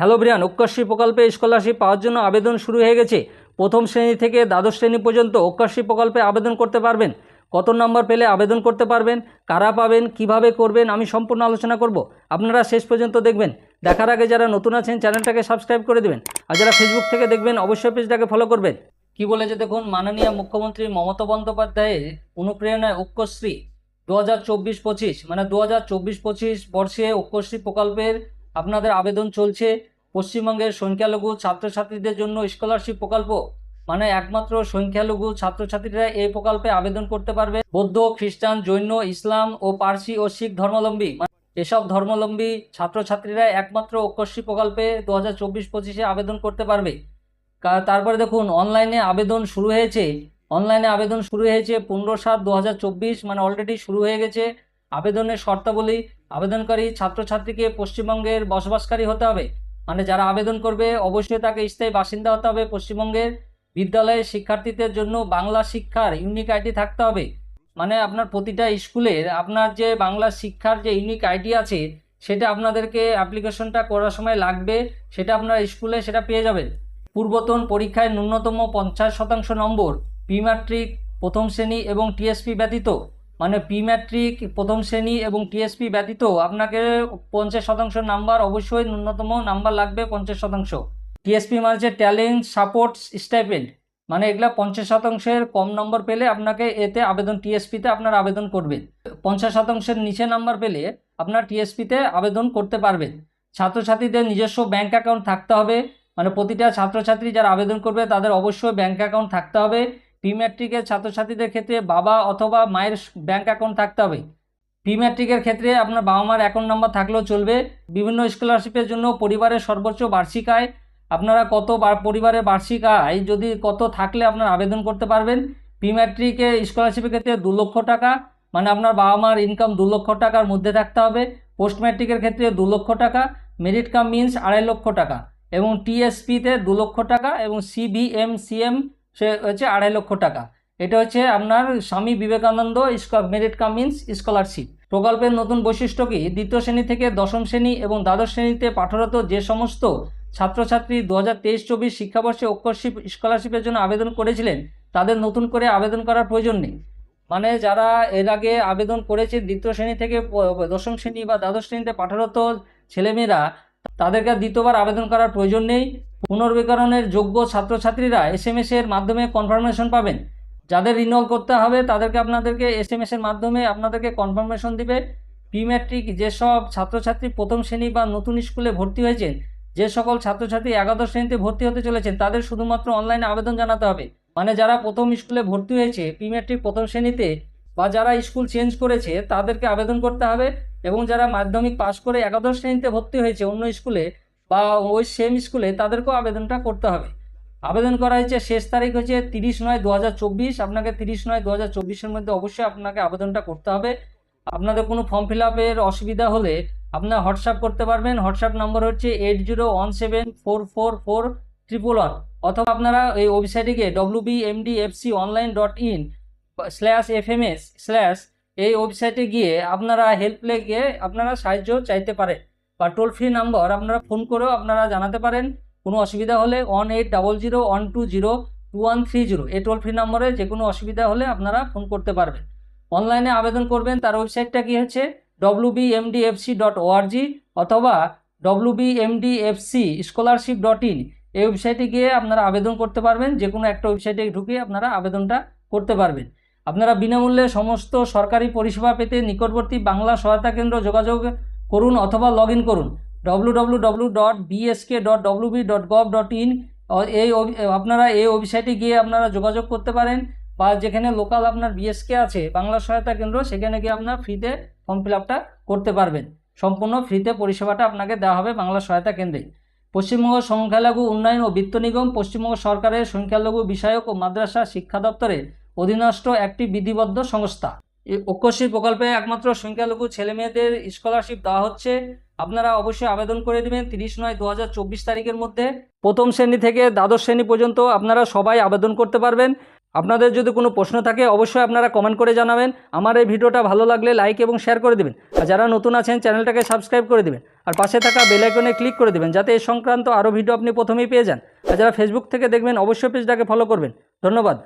Hello Brian Aikyashree প্রকল্পে scholarship পাওয়ার জন্য আবেদন শুরু হয়ে গেছে। প্রথম শ্রেণি থেকে দ্বাদশ শ্রেণি পর্যন্ত ঐক্যশ্রী প্রকল্পে আবেদন করতে পারবেন। কত নম্বর পেলে আবেদন করতে পারবেন, কারা পাবেন, কীভাবে করবেন, আমি সম্পূর্ণ আলোচনা করব। আপনারা শেষ পর্যন্ত দেখবেন। দেখার আগে যারা নতুন আছেন, চ্যানেলটাকে সাবস্ক্রাইব করে দেবেন। আর যারা ফেসবুক থেকে দেখবেন, অবশ্যই পেজটাকে ফলো করবেন। কি বলেছে দেখুন, মাননীয় মুখ্যমন্ত্রী মমতা বন্দ্যোপাধ্যায়ের অনুপ্রেরণায় ঐক্যশ্রী দু হাজার চব্বিশ পঁচিশ মানে দু হাজার চব্বিশ পঁচিশ বর্ষে ঐক্যশ্রী প্রকল্পের আপনাদের আবেদন চলছে। পশ্চিমবঙ্গের সংখ্যালঘু ছাত্রছাত্রীদের জন্য স্কলারশিপ প্রকল্প? মানে একমাত্র সংখ্যালঘু ছাত্রছাত্রীরা এই প্রকল্পে আবেদন করতে পারবে? বৌদ্ধ, খ্রিস্টান, জৈন, ইসলাম ও পার্সি ও শিখ ধর্মাবলম্বী। মানে এসব ধর্মাবলম্বী ছাত্রছাত্রীরা একমাত্র ঐক্যশ্রী প্রকল্পে দু হাজার চব্বিশ পঁচিশে আবেদন করতে পারবে। তারপরে দেখুন অনলাইনে আবেদন শুরু হয়েছে। অনলাইনে আবেদন শুরু হয়েছে পনেরো সাত দু মানে অলরেডি শুরু হয়ে গেছে। আবেদনের শর্তাবলী, আবেদনকারী ছাত্রছাত্রীকে পশ্চিমবঙ্গের বসবাসকারী হতে হবে। মানে যারা আবেদন করবে, অবশ্যই তাকে স্থায়ী বাসিন্দা হতে হবে। পশ্চিমবঙ্গের বিদ্যালয়ের শিক্ষার্থীদের জন্য বাংলা শিক্ষার ইউনিক আইডি থাকতে হবে। মানে আপনার প্রতিটা স্কুলের আপনার যে বাংলা শিক্ষার যে ইউনিক আইডি আছে, সেটা আপনাদেরকে অ্যাপ্লিকেশনটা করার সময় লাগবে। সেটা আপনার স্কুলে সেটা পেয়ে যাবেন। পূর্বতন পরীক্ষায় ন্যূনতম পঞ্চাশ শতাংশ নম্বর প্রি ম্যাট্রিক প্রথম শ্রেণি এবং টিএসপি ব্যতীত। মানে পি ম্যাট্রিক প্রথম শ্রেণি এবং টিএসপি ব্যতীত আপনাকে পঞ্চাশ শতাংশ নাম্বার অবশ্যই ন্যূনতম নাম্বার লাগবে পঞ্চাশ শতাংশ। টিএসপি মানে হচ্ছে ট্যালেন্ট সাপোর্ট স্টাইপেন্ড মানে এগুলা পঞ্চাশ শতাংশের কম নম্বর পেলে আপনাকে এতে আবেদন টিএসপিতে আপনার আবেদন করবেন। পঞ্চাশ শতাংশের নিচে নাম্বার পেলে আপনার টিএসপিতে আবেদন করতে পারবেন। ছাত্রছাত্রীদের নিজস্ব ব্যাংক অ্যাকাউন্ট থাকতে হবে। মানে প্রতিটা ছাত্রছাত্রী যারা আবেদন করবে তাদের অবশ্যই ব্যাংক অ্যাকাউন্ট থাকতে হবে। প্রি ম্যাট্রিকের ছাত্রছাত্রীদের ক্ষেত্রে বাবা অথবা মায়ের ব্যাঙ্ক অ্যাকাউন্ট থাকতে হবে। প্রি ম্যাট্রিকের ক্ষেত্রে আপনার বাবা মার অ্যাকাউন্ট নাম্বার থাকলেও চলবে। বিভিন্ন স্কলারশিপের জন্য পরিবারের সর্বোচ্চ বার্ষিক আয়। আপনারা কত পরিবারের বার্ষিক আয় যদি কত থাকলে আপনার আবেদন করতে পারবেন। প্রি ম্যাট্রিকে স্কলারশিপের ক্ষেত্রে দু লক্ষ টাকা মানে আপনার বাবা মার ইনকাম দু লক্ষ টাকার মধ্যে থাকতে হবে। পোস্ট ম্যাট্রিকের ক্ষেত্রে দু লক্ষ টাকা মেরিট কাম মিন্স আড়াই লক্ষ টাকা এবং টিএসপিতে দু লক্ষ টাকা এবং সিবিএম সিএম সে হচ্ছে আড়াই লক্ষ টাকা। এটা হচ্ছে আপনার Swami Vivekananda merit cum means scholarship. প্রকল্পের নতুন বৈশিষ্ট্য কি? দ্বিতীয় শ্রেণি থেকে দশম শ্রেণি এবং দ্বাদশ শ্রেণীতে পাঠরত যে সমস্ত ছাত্রছাত্রী দু হাজার তেইশ চব্বিশ শিক্ষাবর্ষে ঐক্যশিপ স্কলারশিপের জন্য আবেদন করেছিলেন, তাদের নতুন করে আবেদন করার প্রয়োজন নেই। মানে যারা এর আগে আবেদন করেছে দ্বিতীয় শ্রেণি থেকে দশম শ্রেণি বা দ্বাদশ শ্রেণীতে পাঠরত ছেলেমেয়েরা, তাদেরকে দ্বিতীয়বার আবেদন করার প্রয়োজন নেই। পুনর্বিকরণের যোগ্য ছাত্রছাত্রীরা এস এম এর মাধ্যমে কনফার্মেশন পাবেন। যাদের রিনিউয়াল করতে হবে, তাদেরকে আপনাদেরকে এস এম এর মাধ্যমে আপনাদেরকে কনফার্মেশন দিবে। প্রি ম্যাট্রিক যেসব ছাত্রছাত্রী প্রথম শ্রেণি বা নতুন স্কুলে ভর্তি হয়েছেন, যে সকল ছাত্রছাত্রী একাদশ শ্রেণীতে ভর্তি হতে চলেছেন, তাদের শুধুমাত্র অনলাইনে আবেদন জানাতে হবে। মানে যারা প্রথম স্কুলে ভর্তি হয়েছে প্রি ম্যাট্রিক প্রথম শ্রেণীতে বা যারা স্কুল চেঞ্জ করেছে, তাদেরকে আবেদন করতে হবে। এবং যারা মাধ্যমিক পাশ করে একাদশ শ্রেণীতে ভর্তি হয়েছে অন্য স্কুলে বা ওই সেম স্কুলে তাদেরকেও আবেদনটা করতে হবে। আবেদন করা হয়েছে শেষ তারিখ হচ্ছে তিরিশ নয় দু আপনাকে তিরিশ নয় দু হাজার মধ্যে অবশ্যই আপনাকে আবেদনটা করতে হবে। আপনাদের কোনো ফর্ম ফিল আপের অসুবিধা হলে আপনার হোয়াটসঅ্যাপ করতে পারবেন। হোয়াটসঅ্যাপ নম্বর হচ্ছে eight zero one seven four four four triple one অথবা আপনারা এই ওয়েবসাইটে গিয়ে W B M D F C online dot in slash F M S slash এই ওয়েবসাইটে গিয়ে আপনারা হেল্পলে গিয়ে আপনারা সাহায্য চাইতে পারেন। বা টোল ফ্রি নাম্বার আপনারা ফোন করেও আপনারা জানাতে পারেন। কোনো অসুবিধা হলে one eight double zero one two zero two one three zero এই টোল ফ্রি নম্বরে যে কোনো অসুবিধা হলে আপনারা ফোন করতে পারবেন। অনলাইনে আবেদন করবেন, তার ওয়েবসাইটটা কি হচ্ছে? W B M D F C dot O R G অথবা W B M D F C scholarship dot in এই ওয়েবসাইটে গিয়ে আপনারা আবেদন করতে পারবেন। যে কোনো একটা ওয়েবসাইটে ঢুকে আপনারা আবেদনটা করতে পারবেন। আপনারা বিনামূল্যে সমস্ত সরকারি পরিষেবা পেতে নিকটবর্তী বাংলা সহায়তা কেন্দ্র যোগাযোগ করুন অথবা লগ করুন। W W W dot B S K dot W B dot gov dot in এই আপনারা এই ওয়েবসাইটে গিয়ে আপনারা যোগাযোগ করতে পারেন বা যেখানে লোকাল আপনার বিএসকে আছে, বাংলা সহায়তা কেন্দ্র, সেখানে গিয়ে আপনার ফ্রিতে ফর্ম ফিল করতে পারবেন। সম্পূর্ণ ফ্রিতে পরিষেবাটা আপনাকে দেওয়া হবে বাংলা সহায়তা কেন্দ্রে। পশ্চিমবঙ্গ সংখ্যালঘু উন্নয়ন ও বিত্ত নিগম, পশ্চিমবঙ্গ সরকারের সংখ্যালঘু বিষয়ক ও মাদ্রাসা শিক্ষা দপ্তরের অধীনস্থ একটি বিধিবদ্ধ সংস্থা। ঐক্যশ্রী প্রকল্পে একমাত্র সংখ্যালঘু ছেলে মেয়েদের স্কলারশিপ দেওয়া হচ্ছে। আপনারা অবশ্যই আবেদন করে দেবেন তিরিশ নয় দু তারিখের মধ্যে। প্রথম শ্রেণি থেকে দ্বাদশ শ্রেণি পর্যন্ত আপনারা সবাই আবেদন করতে পারবেন। আপনাদের যদি কোনো প্রশ্ন থাকে, অবশ্যই আপনারা কমেন্ট করে জানাবেন। আমার এই ভিডিওটা ভালো লাগলে লাইক এবং শেয়ার করে দেবেন। আর যারা নতুন আছেন, চ্যানেলটাকে সাবস্ক্রাইব করে দেবেন। আর পাশে থাকা বেলাইকনে ক্লিক করে দেবেন, যাতে এই সংক্রান্ত আরও ভিডিও আপনি প্রথমেই পেয়ে যান। আর যারা ফেসবুক থেকে দেখবেন, অবশ্যই পেজটাকে ফলো করবেন। ধন্যবাদ।